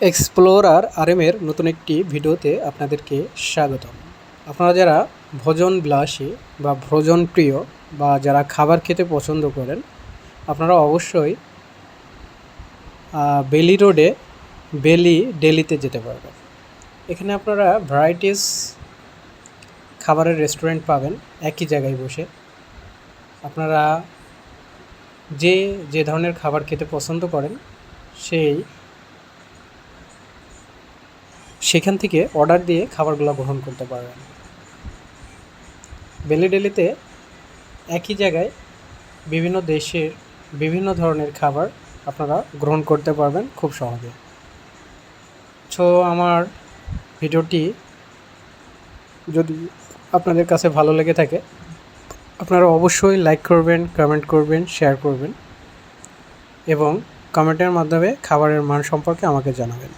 Explorer আরএমের নতুন একটি ভিডিওতে আপনাদেরকে স্বাগতম। আপনারা যারা ভোজন বিলাসী বা ভোজন প্রিয় বা যারা খাবার খেতে পছন্দ করেন, আপনারা অবশ্যই বেলি রোডে বেলি ডেলিতে যেতে পারবেন। এখানে আপনারা ভ্যারাইটিস খাবারের রেস্টুরেন্ট পাবেন, একই জায়গায় বসে। আপনারা যে যে ধরনের খাবার খেতে পছন্দ করেন, সেই সেখান থেকে অর্ডার দিয়ে খাবারগুলো গ্রহণ করতে পারবেন। বেলি ডেলিতে একই জায়গায় বিভিন্ন দেশের বিভিন্ন ধরনের খাবার আপনারা গ্রহণ করতে পারবেন খুব সহজে। সো আমার ভিডিওটি যদি আপনাদের কাছে ভালো লেগে থাকে, আপনারা অবশ্যই লাইক করবেন কমেন্ট করবেন শেয়ার করবেন এবং কমেন্টের মাধ্যমে খাবারের মান সম্পর্কে আমাকে জানাবেন।